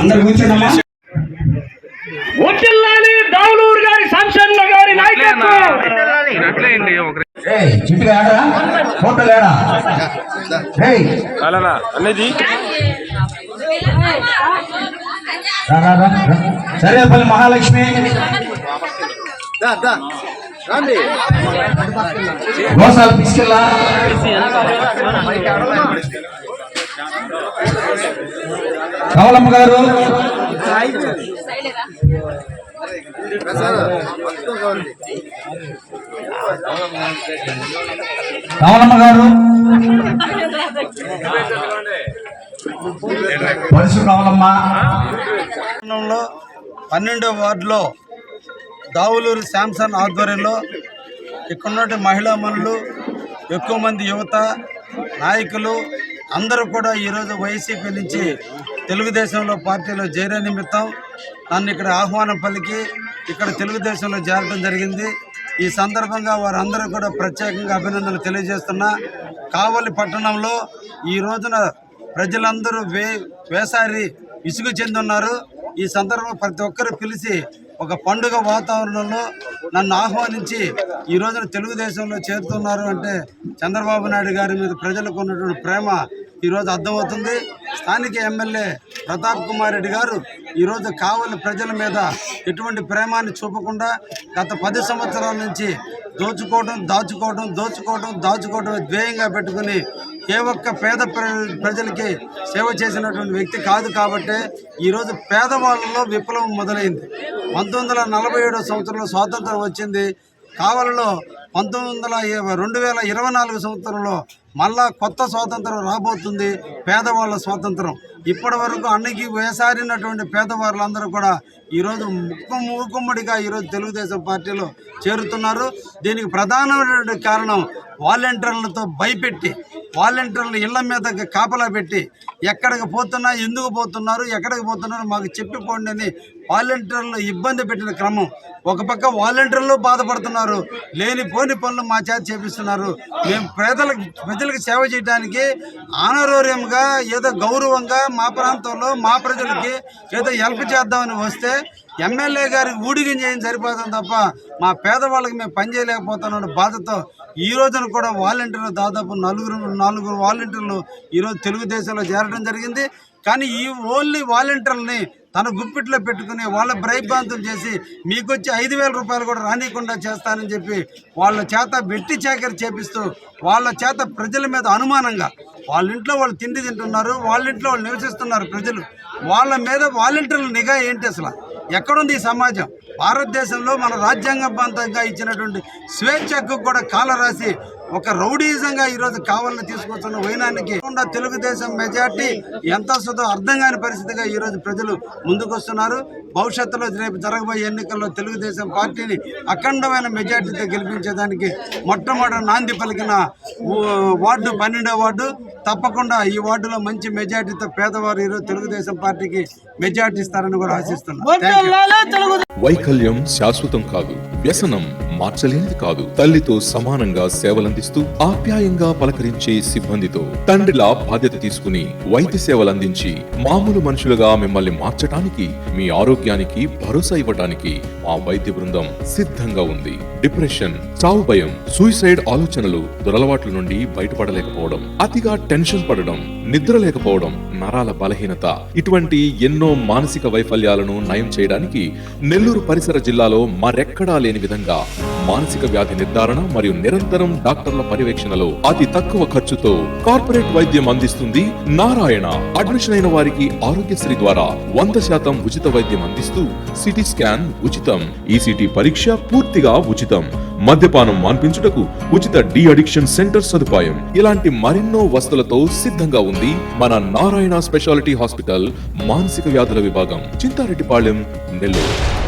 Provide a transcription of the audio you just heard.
అందరు కూర్చోండమ్మా. ఒట్టిల్లాని దావులూరు గారి గారి అనేది. సరేపల్లి మహాలక్ష్మి. గోసాల తీసుకెళ్ళా. కవలమ్మ గారు. కవలమ్మ గారు. పరుసు కవలమ్మ పట్టణంలో పన్నెండో వార్డులో దావులూరు శాంసన్ ఆధ్వర్యంలో ఇక్కడున్నటువంటి మహిళా మనులు ఎక్కువ మంది యువత నాయకులు అందరూ కూడా ఈరోజు వైసీపీ నుంచి తెలుగుదేశంలో పార్టీలో చేరే నిమిత్తం నన్ను ఇక్కడ ఆహ్వానం పలికి ఇక్కడ తెలుగుదేశంలో చేరడం జరిగింది. ఈ సందర్భంగా వారందరూ కూడా ప్రత్యేకంగా అభినందనలు తెలియజేస్తున్నా. కావలి పట్టణంలో ఈ రోజున ప్రజలందరూ వే వేసారి విసుగు చెందున్నారు. ఈ సందర్భంగా ప్రతి ఒక్కరు పిలిచి ఒక పండుగ వాతావరణంలో నన్ను ఆహ్వానించి ఈ రోజున తెలుగుదేశంలో చేరుతున్నారు అంటే చంద్రబాబు నాయుడు గారి మీద ప్రజలకు ఉన్నటువంటి ప్రేమ ఈరోజు అర్థమవుతుంది. స్థానిక ఎమ్మెల్యే ప్రతాప్ కుమార్ రెడ్డి గారు ఈరోజు కావలి ప్రజల మీద ఎటువంటి ప్రేమాన్ని చూపకుండా గత పది సంవత్సరాల నుంచి దోచుకోవడం దాచుకోవడం దోచుకోవడం దాచుకోవడం ధ్యేయంగా పెట్టుకుని ఏ ఒక్క పేద ప్ర- ప్రజలకి సేవ చేసినటువంటి వ్యక్తి కాదు కాబట్టి ఈరోజు పేదవాళ్ళలో విప్లవం మొదలైంది. పంతొమ్మిది వందల నలభై ఏడో సంవత్సరంలో స్వాతంత్రం వచ్చింది. కావలిలో పంతొమ్మిది వందల ఇరవై- రెండు వేల ఇరవై నాలుగు సంవత్సరంలో మళ్ళా కొత్త స్వాతంత్రం రాబోతుంది పేదవాళ్ళ స్వాతంత్రం. ఇప్పటి వరకు అన్నికి వేసారినటువంటి పేదవాళ్ళందరూ కూడా ఈరోజు ముక్కు మూకుమ్మడిగా ఈరోజు తెలుగుదేశం పార్టీలో చేరుతున్నారు. దీనికి ప్రధానమైనటువంటి కారణం వాలంటీర్లతో భయపెట్టి వాలంటీర్లు ఇళ్ళ మీద కాపలా పెట్టి ఎక్కడికి పోతున్నా ఎందుకు పోతున్నారు ఎక్కడికి పోతున్నారు మాకు చెప్పిపోండి అని వాలంటీర్లు ఇబ్బంది పెట్టిన క్రమం. ఒక పక్క వాలంటీర్లు బాధపడుతున్నారు లేని పోని పనులు మా చేత చేపిస్తున్నారు. మేము పేదలకు ప్రజలకు సేవ చేయడానికి ఆనరోర్యంగా ఏదో గౌరవంగా మా ప్రాంతంలో మా ప్రజలకి ఏదో హెల్ప్ చేద్దామని వస్తే ఎమ్మెల్యే గారికి ఊడిగం చేయని సరిపోతుంది తప్ప మా పేదవాళ్ళకి మేము పనిచేయలేకపోతున్నాం బాధతో ఈ రోజున కూడా వాలంటీర్లు దాదాపు నలుగురు నాలుగురు వాలంటీర్లు ఈరోజు తెలుగుదేశంలో చేరడం జరిగింది. కానీ ఈ ఓన్లీ వాలంటీర్లని తన గుప్పిట్లో పెట్టుకుని వాళ్ళ భయభ్రాంతం చేసి మీకు వచ్చి ఐదు వేల రూపాయలు కూడా రానియకుండా చేస్తానని చెప్పి వాళ్ళ చేత వెట్టి చేకరి చేపిస్తూ వాళ్ళ చేత ప్రజల మీద అనుమానంగా వాళ్ళ ఇంట్లో వాళ్ళు తిండి తింటున్నారు వాళ్ళ ఇంట్లో వాళ్ళు నివసిస్తున్నారు ప్రజలు. వాళ్ళ మీద వాలంటీర్ల నిఘా ఏంటి అసలు? ఎక్కడుంది ఈ సమాజం? భారతదేశంలో మన రాజ్యాంగబద్ధంగా ఇచ్చినటువంటి స్వేచ్ఛకు కూడా కాల రాసి ఒక రౌడీజంగా ఈరోజు కావాలని తీసుకొస్తున్న వైనానికి కాకుండా తెలుగుదేశం మెజార్టీ ఎంత వస్తుందో అర్థం కాని పరిస్థితిగా ఈరోజు ప్రజలు ముందుకొస్తున్నారు. భవిష్యత్తులో రేపు జరగబోయే ఎన్నికల్లో తెలుగుదేశం పార్టీని అఖండమైన మెజార్టీతో గెలిపించేదానికి మొట్టమొదటి నాంది పలికిన వార్డు పన్నెండో వార్డు. తప్పకుండా ఈ వార్డులో మంచి మెజార్టీతో పేదవారు ఈరోజు తెలుగుదేశం పార్టీకి మెజార్టీ ఇస్తారని కూడా you. వైకల్యం శాశ్వతం కాదు. వ్యసనం. మార్చలేనిది కాదు. తల్లితో సమానంగా సేవలందిస్తూ ఆప్యాయంగా పలకరించే సిబ్బందితో తండ్రిలా బాధ్యత తీసుకుని వైద్య సేవలందించి మామూలు మనుషులుగా మిమ్మల్ని మార్చటానికి మీ ఆరోగ్యానికి భరోసా ఇవ్వటానికి మా వైద్య బృందం సిద్ధంగా ఉంది. డిప్రెషన్ చావు భయం సూసైడ్ ఆలోచనలు దురలవాట్ల నుండి బయటపడలేకపోవడం అతిగా టెన్షన్ పడడం నిద్ర లేకపోవడం నరాల బలహీనత ఇటువంటి ఎన్నో మానసిక వైఫల్యాలను నయం చేయడానికి నెల్లూరు పరిసర జిల్లాలో మరెక్కడా లేని విధంగా మానసిక వ్యాధి నిర్ధారణ మరియు నిరంతరం డాక్టర్ల పర్యవేక్షణలో అతి తక్కువ ఖర్చుతో కార్పొరేట్ వైద్యం అందిస్తుంది నారాయణ. అడ్మిషన్ అయిన వారికి ఆరోగ్యశ్రీ ద్వారా వంద శాతం ఉచిత వైద్యం అందిస్తూ సిటీ స్కాన్ ఉచితం. ఈసీటీ పరీక్ష పూర్తిగా ఉచితం. మద్యపానం మాన్పించుటకు ఉచిత డి అడిక్షన్ సెంటర్ సదుపాయం. ఇలాంటి మరెన్నో వస్తువులతో సిద్ధంగా ఉంది మన నారాయణ స్పెషాలిటీ హాస్పిటల్ మానసిక వ్యాధుల విభాగం. చింతారెడ్డిపాళెం నెల్లూరు.